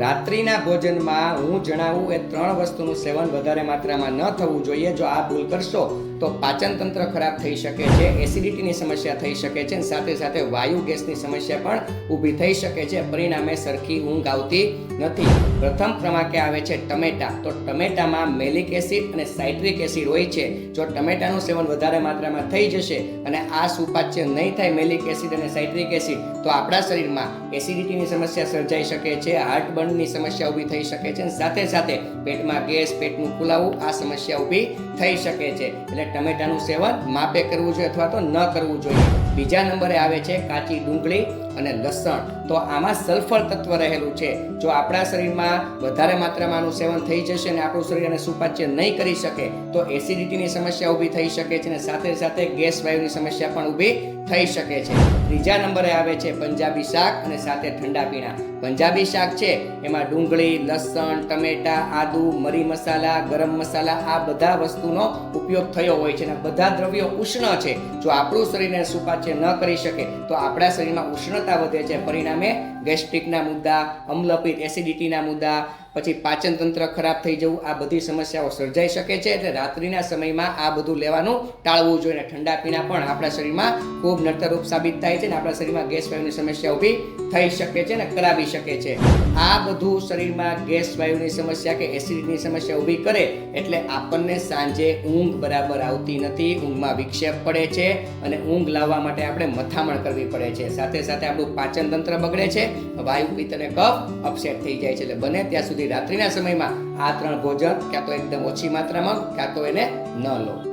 રાત્રિના ભોજનમાં હું જણાવું એ ત્રણ વસ્તુનું સેવન વધારે માત્રામાં ન થવું જોઈએ. જો આ ભૂલ કરશો, તો પાચન તંત્ર ખરાબ થઈ શકે છે, એસિડિટીની સમસ્યા થઈ શકે છે અને સાથે સાથે વાયુ ગેસની સમસ્યા પણ ઊભી થઈ શકે છે. પરિણામે સરખી ઊંઘ આવતી નથી. પ્રથમ ક્રમાંકે આવે છે ટમેટા. તો ટમેટામાં મેલિક એસિડ અને સાઇટ્રિક એસિડ હોય છે. જો ટમેટાનું સેવન વધારે માત્રામાં થઈ જશે અને આ સુપાચ્ય નહીં થાય મેલિક એસિડ અને સાઇટ્રિક એસિડ, તો આપણા શરીરમાં એસિડિટીની સમસ્યા સર્જાઈ શકે છે હાર્ટબર્નની સમસ્યા ઊભી થઈ શકે છે અને સાથે સાથે પેટમાં ગેસ પેટનું ફૂલાવું આ સમસ્યા ઊભી થઈ શકે છે. એટલે ટમેટાનું સેવન માપે કરવું જોઈએ અથવા તો ન કરવું જોઈએ. બીજા નંબરે આવે છે કાચી ડુંગળી અને લસણ. તો આમાં સલ્ફર તત્વ રહેલું છે. જો આપણા શરીરમાં વધારે માત્રામાં આનું સેવન થઈ જશે અને આપણું શરીર એને સુપાચ્ય નહીં કરી શકે, તો એસિડિટીની સમસ્યા ઊભી થઈ શકે છે અને સાથે સાથે ગેસ વાયુની સમસ્યા પણ ઊભી થઈ શકે છે. ત્રીજા નંબરે આવે છે પંજાબી શાક અને સાથે ઠંડા પીણા. પંજાબી શાક છે એમાં ડુંગળી, લસણ, ટમેટા, આદુ, મરી મસાલા, ગરમ મસાલા, આ બધા વસ્તુનો ઉપયોગ થયો હોય છે અને બધા દ્રવ્યો ઉષ્ણ છે. જો આપણું શરીરને સુપાચ્ય ન કરી શકે, તો આપણા શરીરમાં ઉષ્ણતા વધે છે. પરિણામે ગેસ્ટ્રિકના મુદ્દા, અમ્લપિત એસિડિટીના મુદ્દા પછી પાચન તંત્ર ખરાબ થઈ જવું, આ બધી સમસ્યાઓ સર્જાઈ શકે છે એટલે રાત્રિના સમયમાં આ બધું લેવાનું ટાળવું જોઈએ ઠંડા પીણા પણ આપણા શરીરમાં ખૂબ નડતરૂપ સાબિત થાય છે અને આપણા શરીરમાં ગેસ વાયુની સમસ્યા ઊભી થઈ શકે છે અને કરાવી શકે છે. આ બધું શરીરમાં ગેસ વાયુની સમસ્યા કે એસિડની સમસ્યા ઊભી કરે એટલે આપણને સાંજે ઊંઘ બરાબર આવતી નથી, ઊંઘમાં વિક્ષેપ પડે છે અને ઊંઘ લાવવા માટે આપણે મથામણ કરવી પડે છે. સાથે સાથે આપણું પાચન તંત્ર બગડે છે, વાયુ પિત્ત અને કફ અપસેટ થઈ જાય છે એટલે બને ત્યાં સુધી રાત્રિના સમયમાં આ ત્રણ ભોજન ક્યાં તો એકદમ ઓછી માત્રામાં ક્યાં તો એને ન લો.